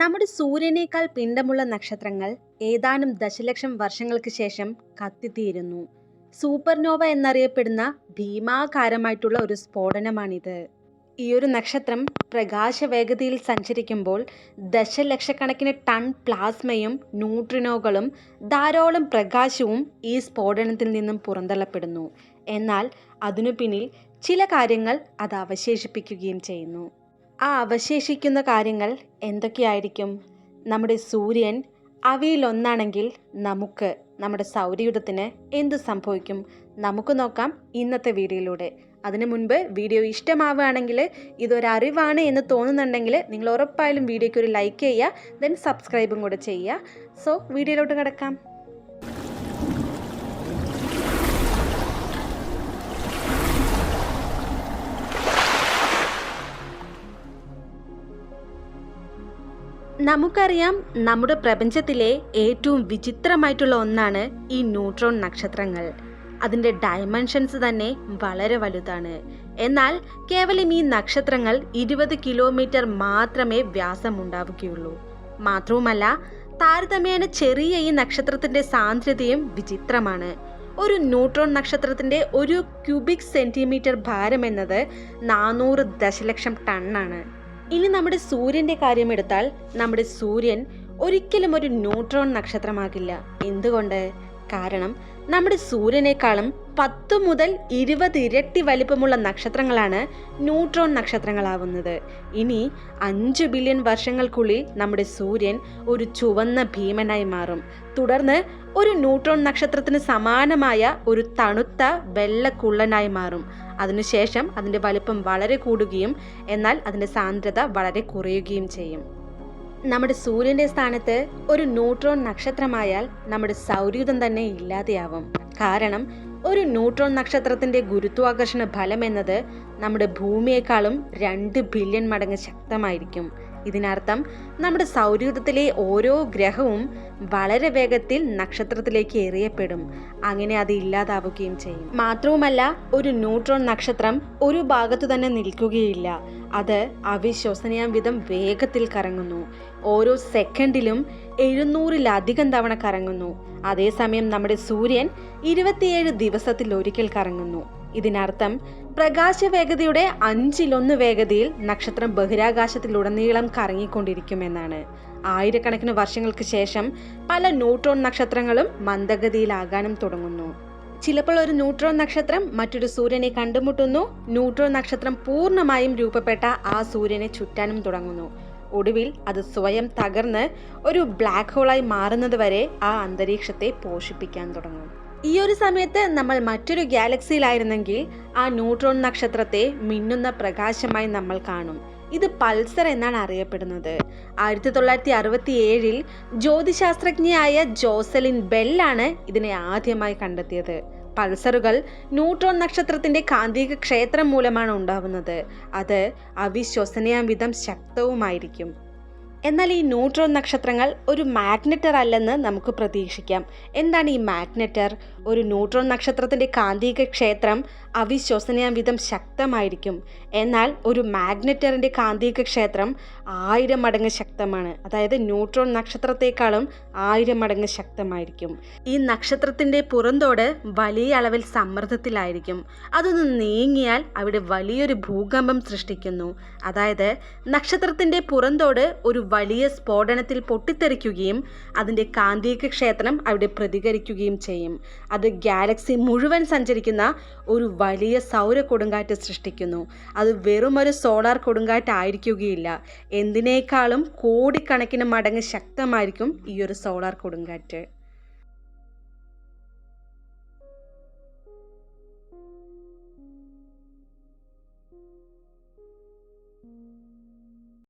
നമ്മുടെ സൂര്യനേക്കാൾ പിണ്ടമുള്ള നക്ഷത്രങ്ങൾ ഏതാനും ദശലക്ഷം വർഷങ്ങൾക്ക് ശേഷം കത്തിത്തീരുന്നു. സൂപ്പർനോവ എന്നറിയപ്പെടുന്ന ഭീമാകാരമായിട്ടുള്ള ഒരു സ്ഫോടനമാണിത്. ഈ ഒരു നക്ഷത്രം പ്രകാശവേഗതയിൽ സഞ്ചരിക്കുമ്പോൾ ദശലക്ഷക്കണക്കിന് ടൺ പ്ലാസ്മയും ന്യൂട്രിനോകളും ധാരാളം പ്രകാശവും ഈ സ്ഫോടനത്തിൽ നിന്നും പുറന്തള്ളപ്പെടുന്നു. എന്നാൽ അതിനു പിന്നിൽ ചില കാര്യങ്ങൾ അത് അവശേഷിപ്പിക്കുകയും ചെയ്യുന്നു. ആ അവശേഷിക്കുന്ന കാര്യങ്ങൾ എന്തൊക്കെയായിരിക്കും? നമ്മുടെ സൂര്യൻ അവയിലൊന്നാണെങ്കിൽ നമുക്ക് നമ്മുടെ സൗരയൂഥത്തിന് എന്ത് സംഭവിക്കും? നമുക്ക് നോക്കാം ഇന്നത്തെ വീഡിയോയിലൂടെ. അതിനു മുൻപ് വീഡിയോ ഇഷ്ടമാവുകയാണെങ്കിൽ ഇതൊരറിവാണ് എന്ന് തോന്നുന്നുണ്ടെങ്കിൽ നിങ്ങൾ ഉറപ്പായാലും വീഡിയോയ്ക്ക് ഒരു ലൈക്ക് ചെയ്യുക ദെൻ സബ്സ്ക്രൈബും കൂടെ ചെയ്യുക. സോ വീഡിയോയിലോട്ട് കിടക്കാം. നമുക്കറിയാം നമ്മുടെ പ്രപഞ്ചത്തിലെ ഏറ്റവും വിചിത്രമായിട്ടുള്ള ഒന്നാണ് ഈ ന്യൂട്രോൺ നക്ഷത്രങ്ങൾ. അതിന്റെ ഡയമെൻഷൻസ് തന്നെ വളരെ വലുതാണ്. എന്നാൽ കേവലം ഈ നക്ഷത്രങ്ങൾ ഇരുപത് കിലോമീറ്റർ മാത്രമേ വ്യാസം ഉണ്ടാവുകയുള്ളൂ മാത്രവുമല്ല താരതമ്യേന ചെറിയ ഈ നക്ഷത്രത്തിന്റെ സാന്ദ്രതയും വിചിത്രമാണ്. ഒരു ന്യൂട്രോൺ നക്ഷത്രത്തിന്റെ ഒരു ക്യൂബിക് സെന്റിമീറ്റർ ഭാരം എന്നത് നാനൂറ് ദശലക്ഷം ടണ്ണാണ്. ഇനി നമ്മുടെ സൂര്യന്റെ കാര്യം എടുത്താൽ നമ്മുടെ സൂര്യൻ ഒരിക്കലും ഒരു ന്യൂട്രോൺ നക്ഷത്രമാകില്ല. എന്തുകൊണ്ട്? കാരണം നമ്മുടെ സൂര്യനേക്കാളും പത്ത് മുതൽ ഇരുപത് ഇരട്ടി വലിപ്പമുള്ള നക്ഷത്രങ്ങളാണ് ന്യൂട്രോൺ നക്ഷത്രങ്ങളാവുന്നത്. ഇനി അഞ്ച് ബില്യൺ വർഷങ്ങൾക്കുള്ളിൽ നമ്മുടെ സൂര്യൻ ഒരു ചുവന്ന ഭീമനായി മാറും. തുടർന്ന് ഒരു ന്യൂട്രോൺ നക്ഷത്രത്തിന് സമാനമായ ഒരു തണുത്ത വെള്ളക്കുള്ളനായി മാറും. അതിനുശേഷം അതിന്റെ വലിപ്പം വളരെ കൂടുകയും എന്നാൽ അതിന്റെ സാന്ദ്രത വളരെ കുറയുകയും ചെയ്യും. നമ്മുടെ സൂര്യന്റെ സ്ഥാനത്ത് ഒരു ന്യൂട്രോൺ നക്ഷത്രമായാൽ നമ്മുടെ സൗരയൂഥം തന്നെ ഇല്ലാതെയാവും. കാരണം ഒരു ന്യൂട്രോൺ നക്ഷത്രത്തിന്റെ ഗുരുത്വാകർഷണ ഫലം എന്നത് നമ്മുടെ ഭൂമിയേക്കാളും രണ്ട് ബില്യൺ മടങ്ങ് ശക്തമായിരിക്കും. ഇതിനർത്ഥം നമ്മുടെ സൗരയൂഥത്തിലെ ഓരോ ഗ്രഹവും വളരെ വേഗത്തിൽ നക്ഷത്രത്തിലേക്ക് എറിയപ്പെടും. അങ്ങനെ അത് ഇല്ലാതാവുകയും ചെയ്യും. മാത്രവുമല്ല ഒരു ന്യൂട്രോൺ നക്ഷത്രം ഒരു ഭാഗത്തു തന്നെ നിൽക്കുകയില്ല. അത് അവിശ്വസനീയം വിധം വേഗത്തിൽ കറങ്ങുന്നു. ഓരോ സെക്കൻഡിലും എഴുന്നൂറിലധികം തവണ കറങ്ങുന്നു. അതേസമയം നമ്മുടെ സൂര്യൻ ഇരുപത്തിയേഴ് ദിവസത്തിൽ ഒരിക്കൽ കറങ്ങുന്നു. ഇതിനർത്ഥം പ്രകാശവേഗതയുടെ അഞ്ചിലൊന്ന് വേഗതയിൽ നക്ഷത്രം ബഹിരാകാശത്തിലുടനീളം കറങ്ങിക്കൊണ്ടിരിക്കുമെന്നാണ്. ആയിരക്കണക്കിന് വർഷങ്ങൾക്ക് ശേഷം പല ന്യൂട്രോൺ നക്ഷത്രങ്ങളും മന്ദഗതിയിലാകാനും തുടങ്ങുന്നു. ചിലപ്പോൾ ഒരു ന്യൂട്രോൺ നക്ഷത്രം മറ്റൊരു സൂര്യനെ കണ്ടുമുട്ടുന്നു. ന്യൂട്രോൺ നക്ഷത്രം പൂർണമായും രൂപപ്പെട്ട ആ സൂര്യനെ ചുറ്റാനും തുടങ്ങുന്നു. ഒടുവിൽ അത് സ്വയം തകർന്ന് ഒരു ബ്ലാക്ക് ഹോളായി മാറുന്നത് വരെ ആ അന്തരീക്ഷത്തെ പോഷിപ്പിക്കാൻ തുടങ്ങും. ഈ ഒരു സമയത്ത് നമ്മൾ മറ്റൊരു ഗാലക്സിയിലായിരുന്നെങ്കിൽ ആ ന്യൂട്രോൺ നക്ഷത്രത്തെ മിന്നുന്ന പ്രകാശമായി നമ്മൾ കാണും. ഇത് പൾസർ എന്നാണ് അറിയപ്പെടുന്നത്. ആയിരത്തി തൊള്ളായിരത്തി അറുപത്തി ഏഴിൽ ജ്യോതിശാസ്ത്രജ്ഞയായ ജോസലിൻ ബെല്ലാണ് ഇതിനെ ആദ്യമായി കണ്ടെത്തിയത്. പൾസറുകൾ ന്യൂട്രോൺ നക്ഷത്രത്തിന്റെ കാന്തിക ക്ഷേത്രം മൂലമാണ് ഉണ്ടാവുന്നത്. അത് അവിശ്വസനീയ വിധം ശക്തവുമായിരിക്കും. എന്നാൽ ഈ ന്യൂട്രോൺ നക്ഷത്രങ്ങൾ ഒരു മാഗ്നറ്റർ അല്ലെന്ന് നമുക്ക് പ്രതീക്ഷിക്കാം. എന്താണ് ഈ മാഗ്നറ്റർ? ഒരു ന്യൂട്രോൺ നക്ഷത്രത്തിന്റെ കാന്തിക ക്ഷേത്രം അവിശ്വസനീയം വിധം ശക്തമായിരിക്കും. എന്നാൽ ഒരു മാഗ്നറ്ററിന്റെ കാന്തിക ക്ഷേത്രം ആയിരം മടങ്ങ് ശക്തമാണ്. അതായത് ന്യൂട്രോൺ നക്ഷത്രത്തെക്കാളും ആയിരം മടങ്ങ് ശക്തമായിരിക്കും. ഈ നക്ഷത്രത്തിന്റെ പുറന്തോട് വലിയ അളവിൽ സമ്മർദ്ദത്തിലായിരിക്കും. അതൊന്ന് നീങ്ങിയാൽ അവിടെ വലിയൊരു ഭൂകമ്പം സൃഷ്ടിക്കുന്നു. അതായത് നക്ഷത്രത്തിന്റെ പുറന്തോട് ഒരു വലിയ സ്ഫോടനത്തിൽ പൊട്ടിത്തെറിക്കുകയും അതിന്റെ കാന്തിക ക്ഷേത്രം അവിടെ പ്രതികരിക്കുകയും ചെയ്യും. അത് ഗാലക്സി മുഴുവൻ സഞ്ചരിക്കുന്ന ഒരു വലിയ സൗര കൊടുങ്കാറ്റ് സൃഷ്ടിക്കുന്നു. അത് വെറുമൊരു സോളാർ കൊടുങ്കാറ്റായിരിക്കുകയില്ല. എന്തിനേക്കാളും കോടിക്കണക്കിന് മടങ്ങ് ശക്തമായിരിക്കും ഈ ഒരു സോളാർ കൊടുങ്കാറ്റ്.